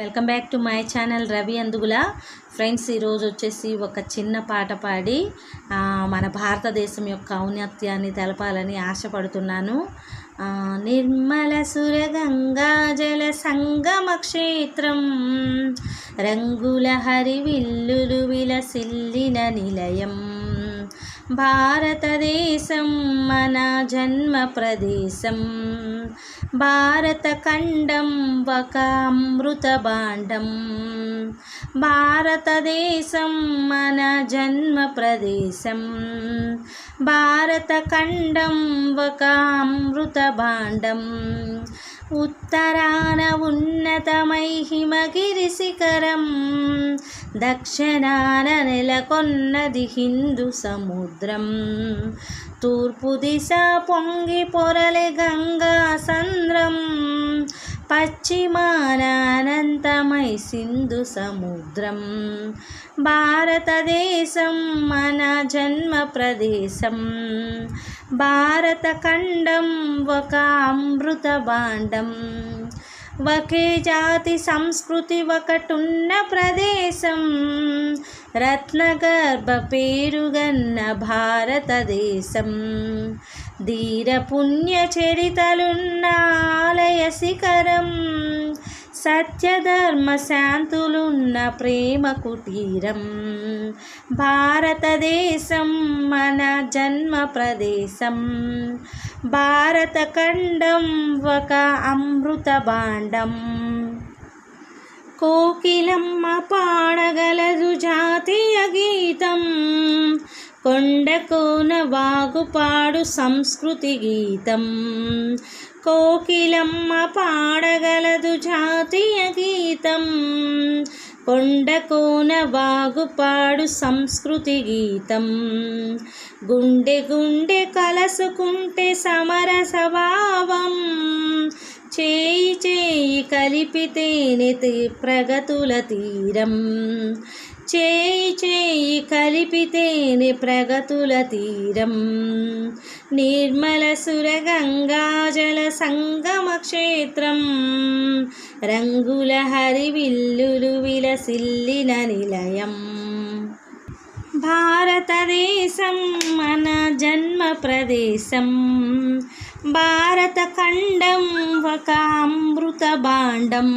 Welcome back to my channel Ravi Andugula. Friends ఈరోజు వచ్చేసి ఒక చిన్న పాట పాడి మన భారతదేశం యొక్క ఔన్నత్యాన్ని తెలపాలని ఆశపడుతున్నాను. నిర్మల సురగంగా జల సంగమ క్షేత్రం రంగుల హరివిల్లులు విలసిల్లిన నిలయం. భారతదేశం మన జన్మ ప్రదేశం. భారతఖండం ఒక అమృత భాండం. భారతదేశం మన జన్మ ప్రదేశం. భారతఖండం ఒక అమృత భాండం. ఉత్తరాన ఉన్నతమై హిమగిరి శిఖరం. దక్షిణాన నెలకొన్నది హిందూ సముద్రం. తూర్పు దిశ పొంగి పొరలి గంగా సంద్రం. పశ్చిమానానంతమై సింధు సముద్రం. భారతదేశం మన జన్మ ప్రదేశం. భారత ఖండం ఒక అమృత భాండం ఒకే జాతి సంస్కృతి ఒకటున్న ప్రదేశం. రత్నగర్భ పేరుగన్న భారతదేశం. ధీర పుణ్య చరితలున్న ఆలయ శిఖరం. సత్యధర్మ శాంతులున్న ప్రేమ కుటీరం. భారతదేశం మన జన్మ ప్రదేశం. భారత ఖండం ఒక అమృత భాండం. కోకిలమ్మ పాడగలదు జాతీయ గీతం. కొండ కోన వాగుపాడు సంస్కృతి గీతం. కోకిలమ్మ పాడగలదు జాతీయ గీతం. కొండ కోన వాగుపాడు సంస్కృతి గీతం. గుండె గుండె కలసుకుంటే సమర స్వభావం చేయి చేయి కలిపితేనే ప్రగతుల తీరం. చేయి చేయి కలిపితేనే ప్రగతుల తీరం. నిర్మల సురగంగా జల సంగమ క్షేత్రం. రంగుల హరివిల్లులు విలసిల్లిన నిలయం. భారతదేశం మన జన్మ ప్రదేశం. భారత ఖండం ఒక అమృత భాండం.